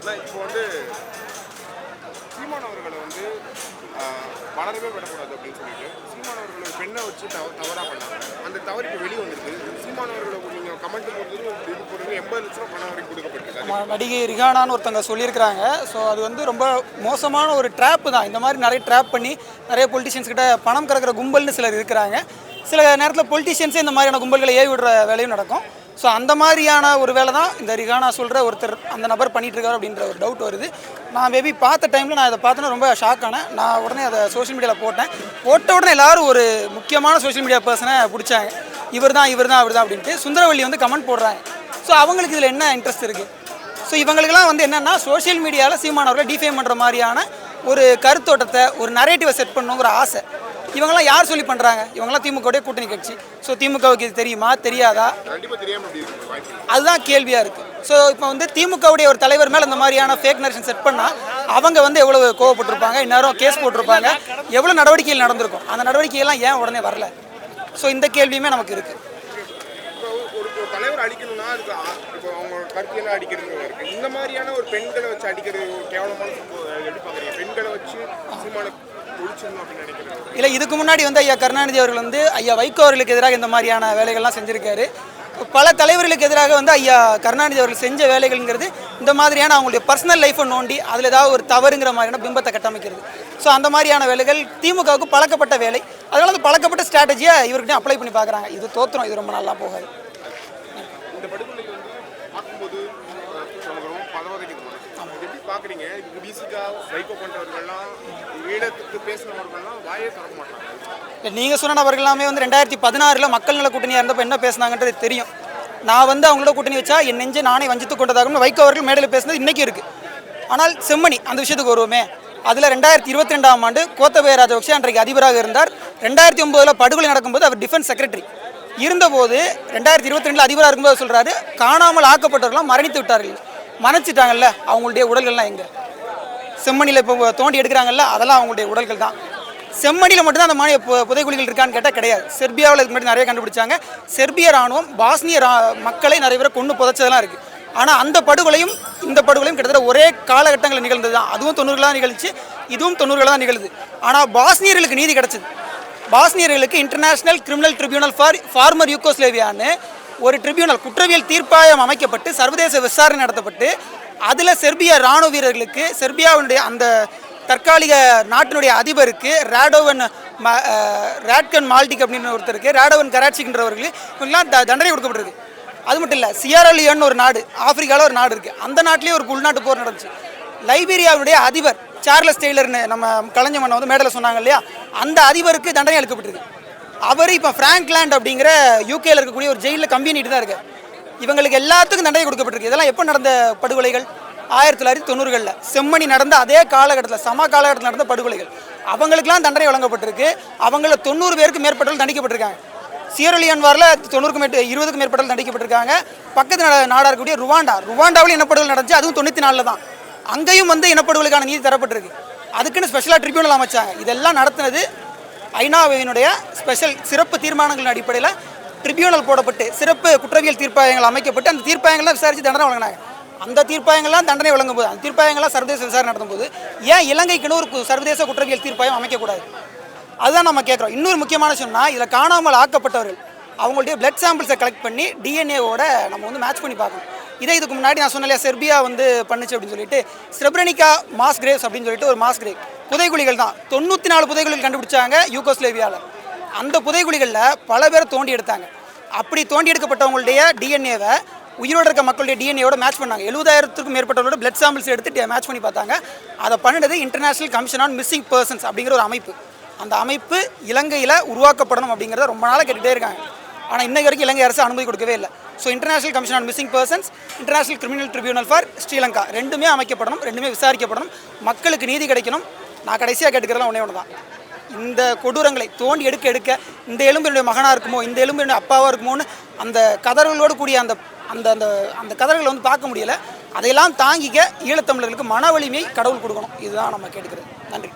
ஆனால் இப்போ வந்து சீமான் அவர்களை வந்து வளரவே விடக்கூடாது அப்படின்னு சொல்லிட்டு சீமான் அவர்களை பெண்ணை வச்சு தவ தவறாக பண்ணாங்க. அந்த தவறு இப்போ வெளியே வந்திருக்கு. சீமான் அவர்களை நீங்கள் கமெண்ட் போடுறது இது போடுறது எண்பது லட்சம் பணம் வரைக்கும் கொடுக்கப்பட்டிருக்கு. நடிகை ரிகானான்னு ஒருத்தங்க சொல்லியிருக்கிறாங்க. ஸோ அது வந்து ரொம்ப மோசமான ஒரு ட்ராப்பு தான். இந்த மாதிரி நிறைய ட்ராப் பண்ணி நிறைய பொலிட்டிஷியன்ஸ் கிட்ட பணம் கறக்கிற கும்பல்னு சிலர் இருக்கிறாங்க. சில நேரத்தில் பொலிட்டிஷியன்ஸே இந்த மாதிரியான கும்பல்களை ஏவி விடுற வேலையும் நடக்கும். ஸோ அந்த மாதிரியான ஒரு வேலை தான் இந்த ரிகானா சொல்கிற ஒருத்தர் அந்த நபர் பண்ணிட்டு அப்படின்ற ஒரு டவுட் வருது. நான் மேபி பார்த்த டைமில் நான் இதை பார்த்தேன்னா ரொம்ப ஷாக் ஆனேன். நான் உடனே அதை சோஷியல் மீடியாவில் போட்டேன். போட்ட உடனே எல்லாரும் ஒரு முக்கியமான சோஷியல் மீடியா பர்சனை பிடிச்சாங்க. இவர் தான் இவர் தான் அவர் தான் அப்படின்ட்டு சுந்தரவள்ளி வந்து கமெண்ட் போடுறாங்க. ஸோ அவங்களுக்கு இதில் என்ன இன்ட்ரெஸ்ட் இருக்குது ஸோ இவங்களுக்குலாம் வந்து என்னென்னா சோஷியல் மீடியாவில் சீமானவர்களை டிஃபேம் பண்ணுற மாதிரியான ஒரு கருத்தோட்டத்தை ஒரு நரேட்டிவை செட் பண்ணணுங்கிற ஆசை. இவங்கெல்லாம் யார் சொல்லி பண்ணுறாங்க இவங்கெல்லாம் திமுகவுடைய கூட்டணி கட்சி. ஸோ திமுகவுக்கு இது தெரியுமா? தெரியாதா. அதுதான் கேள்வியாக இருக்குது ஸோ இப்போ வந்து திமுகவுடைய ஒரு தலைவர் மேலே இந்த மாதிரியான ஃபேக் நரேஷன் செட் பண்ணால் அவங்க வந்து எவ்வளவு கோவப்பட்டிருப்பாங்க இந்நேரம் கேஸ் போட்டிருப்பாங்க எவ்வளோ நடவடிக்கைகள் நடந்திருக்கும்? அந்த நடவடிக்கையெல்லாம் ஏன் உடனே வரல? ஸோ இந்த கேள்வியுமே நமக்கு இருக்குது தலைவர் அடிக்கணும்னா அதுக்கு ஆ- இப்போ அவங்க கருத்தியெல்லாம் அடிக்கிறது இருக்கு. இந்த மாதிரியான ஒரு பெண்களை வச்சு அடிக்கிறது கேவலமான எப்படி பார்க்குறீங்க பெண்களை வச்சு இல்லை இதுக்கு முன்னாடி வந்து ஐயா கருணாநிதி அவர்கள் வந்து ஐயா வைகோ அவர்களுக்கு எதிராக இந்த மாதிரியான வேலைகள்லாம் செஞ்சுருக்காரு. பல தலைவர்களுக்கு எதிராக வந்து ஐயா கருணாநிதி அவர்கள் செஞ்ச வேலைகள்ங்கிறது இந்த மாதிரியான அவங்களுடைய பர்சனல் லைஃப்பை நோண்டி அதில் ஏதாவது ஒரு தவறுங்கிற மாதிரியான பிம்பத்தை கட்டமைக்கிறது. ஸோ அந்த மாதிரியான வேலைகள் திமுகவுக்கு பழக்கப்பட்ட வேலை. அதனால அந்த பழக்கப்பட்ட ஸ்ட்ராட்டஜியை இவர்கிட்ட அப்ளை பண்ணி பார்க்குறாங்க. இது தோத்துரும். இது ரொம்ப நல்லா போகாது. இந்த எப்படி பார்க்குறீங்க? இது பிசிகா பண்ணுறவர்கள்லாம் ஈழத்துக்கு பேசுகிறவர்கள்லாம் வாயே திறக்க மாட்டாங்க. இல்லை நீங்கள் சொன்ன நபர்கள் எல்லாமே வந்து ரெண்டாயிரத்தி பதினாறில் மக்கள் நல கூட்டணியாக இருந்தப்போ என்ன பேசுனாங்கன்றது தெரியும். நான் வந்து அவங்களோட கூட்டணி வச்சா என் நெஞ்சு நானே வஞ்சித்து கொண்டதாகவும் வைகோ அவர்கள் மேடையில் பேசுனது இன்றைக்கி இருக்குது ஆனால் செம்மணி அந்த விஷயத்துக்கு வருவோமே. அதில் ரெண்டாயிரத்தி இருபத்தி ரெண்டாம் ஆண்டு கோத்தபய ராஜபக்சே அன்றைக்கு அதிபராக இருந்தார். ரெண்டாயிரத்தி ஒம்போதில் படுகொலை நடக்கும்போது அவர் டிஃபென்ஸ் செக்ரட்டரி இருந்தபோது ரெண்டாயிரத்தி இருபத்தி ரெண்டில் அதிபராக இருக்கும்போது சொல்கிறாரு காணாமல் ஆக்கப்பட்டவர்களாம் மரணித்து விட்டார்கள். மறைச்சிட்டாங்கல்ல அவங்களுடைய உடல்கள்லாம் எங்கே? செம்மணியில் இப்போ தோண்டி எடுக்கிறாங்கல்ல அதெல்லாம் அவங்களுடைய உடல்கள் தான். செம்மணியில் மட்டும்தான் அந்த மாநில பு- புதைக்குழிகள் இருக்கான்னு கேட்டால் கிடையாது. செர்பியாவில் இதுக்கு முன்னாடி நிறைய கண்டுபிடிச்சாங்க. செர்பிய ராணுவம் பாஸ்னிய ரா மக்களை நிறைய பேரை கொண்டு புதைச்சதெல்லாம் இருக்குது ஆனால் அந்த படுகொலையும் இந்த படுகொலையும் கிட்டத்தட்ட ஒரே காலகட்டங்களில் நிகழ்ந்தது தான். அதுவும் தொண்ணூறுகளாக நிகழ்ச்சி இதுவும் தொண்ணூறுகளாக தான் நிகழுது. ஆனால் பாஸ்னியர்களுக்கு நீதி கிடச்சிது. பாஸ்னியர்களுக்கு international criminal tribunal for former யூகோஸ்லேவியான்னு ஒரு ட்ரிபியூனல் குற்றவியல் தீர்ப்பாயம் அமைக்கப்பட்டு சர்வதேச விசாரணை நடத்தப்பட்டு அதில் செர்பிய ராணுவ வீரர்களுக்கு செர்பியாவினுடைய அந்த தற்காலிக நாட்டினுடைய அதிபருக்கு ரேடோவன் ம- ரேட்கன் மால்டிக் அப்படின்னு ஒருத்தருக்கு ரேடோவன் கராட்சிக்கின்றவர்கள் இவங்கெல்லாம் த- தண்டனை கொடுக்கப்பட்டிருக்கு. அது மட்டும் இல்லை சியாரலியன் ஒரு நாடு ஆப்பிரிக்காவில் ஒரு நாடு இருக்குது அந்த நாட்டிலேயே ஒரு உள்நாட்டு போர் நடந்துச்சு. லைபீரியாவுடைய அதிபர் சார்லஸ் டெய்லர்னு நம்ம கலைஞர் மன்னன் வந்து மேடலில் சொன்னாங்க இல்லையா? அந்த அதிபருக்கு தண்டனை அளிக்கப்பட்டிருக்கு. அவர் இப்போ ஃப்ராங்க்லேண்ட் அப்படிங்கிற யூகேல இருக்கக்கூடிய ஒரு ஜெயிலில் கம்பினிட்டு தான் இருக்குது இவங்களுக்கு எல்லாத்துக்கும் தண்டனை கொடுக்கப்பட்டிருக்கு. இதெல்லாம் எப்போ நடந்த படுகொலைகள்? ஆயிரத்தி தொள்ளாயிரத்தி தொண்ணூறுகளில். செம்மணி நடந்த அதே காலகட்டத்தில் சம காலகட்டத்தில் நடந்த படுகொலைகள். அவங்களுக்கெல்லாம் தண்டனை வழங்கப்பட்டிருக்கு. அவங்கள தொண்ணூறு பேருக்கு மேற்பட்டவர்கள் தண்டிக்கப்பட்டிருக்காங்க. சீரலியன் வாரில் தொண்ணூறுக்கும் மேற்பட்ட இருபதுக்கும் மேற்பட்டவர்கள் தண்டிக்கப்பட்டிருக்காங்க. பக்கத்து நா- இருக்கக்கூடிய ருவாண்டா. ருவாண்டாவில் இனப்படுகொலை நடந்துச்சு. அதுவும் தொண்ணூற்றி நாலில் தான். அங்கேயும் வந்து இனப்படுகொலைக்கான நீதி தரப்பட்டிருக்கு. அதுக்குன்னு ஸ்பெஷலாக ட்ரிபியூனல் அமைச்சாங்க. இதெல்லாம் நடத்துனது ஐநாவினுடைய ஸ்பெஷல் சிறப்பு தீர்மானங்களின் அடிப்படையில் ட்ரிபியூனல் போடப்பட்டு சிறப்பு குற்றவியல் தீர்ப்பாயங்கள் அமைக்கப்பட்டு அந்த தீர்ப்பாயங்கள்லாம் விசாரித்து தண்டனை வழங்கினாங்க. அந்த தீர்ப்பாயங்கள்லாம் தண்டனை வழங்கும் போது அந்த தீர்ப்பாயங்கள்லாம் சர்வதேச விசாரணை நடத்தும்போது ஏன் இலங்கைக்குன்னு ஒரு சர்வதேச குற்றவியல் தீர்ப்பாயம் அமைக்கக்கூடாது? அதுதான் நம்ம கேட்குறோம். இன்னொரு முக்கியமான சொன்னால் இதில் காணாமல் ஆக்கப்பட்டவர்கள் அவங்களுடைய பிளட் சாம்பிள்ஸை கலெக்ட் பண்ணி டிஎன்ஏவோட நம்ம வந்து மேட்ச் பண்ணி பார்க்கணும். இதே இதுக்கு முன்னாடி நான் சொன்னேன் இல்லையா செர்பியா வந்து பண்ணுச்சு அப்படின்னு சொல்லிட்டு ஸ்ரெப்ரனிகா மாஸ் கிரேவ்ஸ் அப்படின்னு சொல்லிட்டு ஒரு மாஸ் கிரேவ். புதைகுழிகள் தான் தொண்ணூற்றி நாலு புதைகுழிகள் கண்டுபிடிச்சாங்க யூகோஸ்லேவியாவில் அந்த புதைகுழிகளில் பல பேர் தோண்டி எடுத்தாங்க. அப்படி தோண்டி எடுக்கப்பட்டவங்களுடைய டிஎன்ஏவை உயிரோடு இருக்க மக்களுடைய டிஎன்ஏவோட மேட்ச் பண்ணாங்க. எழுபதாயிரத்துக்கும் மேற்பட்டவர்களோட பிளட் சாம்பிள்ஸ் எடுத்து மேட்ச் பண்ணி பார்த்தாங்க. அதை பண்ணினது international commission on missing persons அப்படிங்கிற ஒரு அமைப்பு. அந்த அமைப்பு இலங்கையில் உருவாக்கப்படணும் அப்படிங்கிறத ரொம்ப நாளாக கேட்டுகிட்டே இருக்காங்க. ஆனால் இன்னைக்கு வரைக்கும் இலங்கை அரசு அனுமதி கொடுக்கவே இல்லை. So international commission on missing persons international criminal tribunal for Sri Lanka ரெண்டுமே அமைக்கப்படணும் ரெண்டுமே விசாரிக்கப்படணும். மக்களுக்கு நீதி கிடைக்கணும். நான் கடைசியாக கேட்டுக்கிறதுலாம் ஒன்றே ஒன்று தான் இந்த கொடூரங்களை தோண்டி எடுக்க எடுக்க இந்த எலும்பு என்னுடைய மகனாக இருக்குமோ இந்த எலும்பு என்னுடைய அப்பாவாக இருக்குமோன்னு அந்த கதறுகளோடு கூடிய அந்த அந்த அந்த அந்த கதறுகளை வந்து பார்க்க முடியல. அதையெல்லாம் தாங்கிக்க ஈழத்தமிழர்களுக்கு மன வலிமையை கடவுள் கொடுக்கணும். இதுதான் நம்ம கேட்டுக்கிறது. நன்றி.